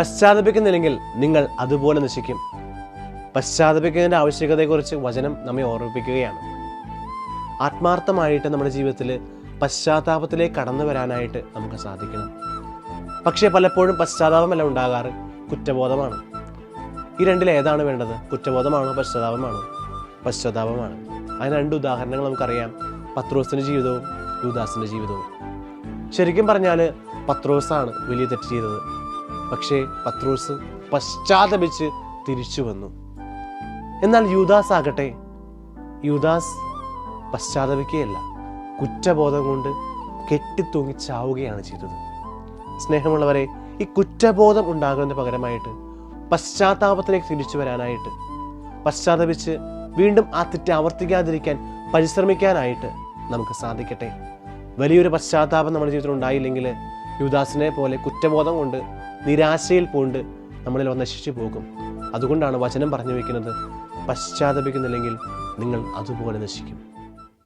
പശ്ചാത്തപിക്കുന്നില്ലെങ്കിൽ നിങ്ങൾ അതുപോലെ നശിക്കും. പശ്ചാത്തപിക്കുന്നതിന്റെ ആവശ്യകതയെക്കുറിച്ച് വചനം നമ്മെ ഓർമ്മിപ്പിക്കുകയാണ്. ആത്മാർത്ഥമായിട്ട് നമ്മുടെ ജീവിതത്തിൽ പശ്ചാത്താപത്തിലേക്ക് കടന്നു വരാനായിട്ട് നമുക്ക് സാധിക്കണം. പക്ഷേ പലപ്പോഴും പശ്ചാത്താപമല്ല ഉണ്ടാകാറ് കുറ്റബോധമാണ്. ഈ രണ്ടിൽ ഏതാണ് വേണ്ടത്? കുറ്റബോധമാണോ പശ്ചാത്താപമാണോ? പശ്ചാത്താപമാണ്. അതിന് രണ്ട് ഉദാഹരണങ്ങൾ നമുക്കറിയാം. പത്രോസിന്റെ ജീവിതവും യൂദാസിന്റെ ജീവിതവും. ശരിക്കും പറഞ്ഞാൽ പത്രോസാണ് വലിയ തെറ്റ് ചെയ്തത്. പക്ഷേ പത്രോസ് പശ്ചാത്തപിച്ച് തിരിച്ചു വന്നു. എന്നാൽ യൂദാസ് ആകട്ടെ യൂദാസ് പശ്ചാത്തപിക്കുകയല്ല കുറ്റബോധം കൊണ്ട് കെട്ടിത്തൂങ്ങി ചാവുകയാണ് ചെയ്തത്. സ്നേഹമുള്ളവരെ ഈ കുറ്റബോധം ഉണ്ടാകുന്നതിന് പകരമായിട്ട് പശ്ചാത്താപത്തിലേക്ക് തിരിച്ചു വരാനായിട്ട് പശ്ചാത്തപിച്ച് വീണ്ടും ആ തെറ്റ് ആവർത്തിക്കാതിരിക്കാൻ പരിശ്രമിക്കാനായിട്ട് നമുക്ക് സാധിക്കട്ടെ. വലിയൊരു പശ്ചാത്താപം നമ്മുടെ ജീവിതത്തിൽ ഉണ്ടായില്ലെങ്കിൽ യുദാസിനെ പോലെ കുറ്റബോധം കൊണ്ട് നിരാശയിൽ പൂണ്ട് നമ്മളിൽ നശിച്ചു പോകും. അതുകൊണ്ടാണ് വചനം പറഞ്ഞു വയ്ക്കുന്നത് പശ്ചാത്തപിക്കുന്നില്ലെങ്കിൽ നിങ്ങൾ അതുപോലെ നശിക്കും.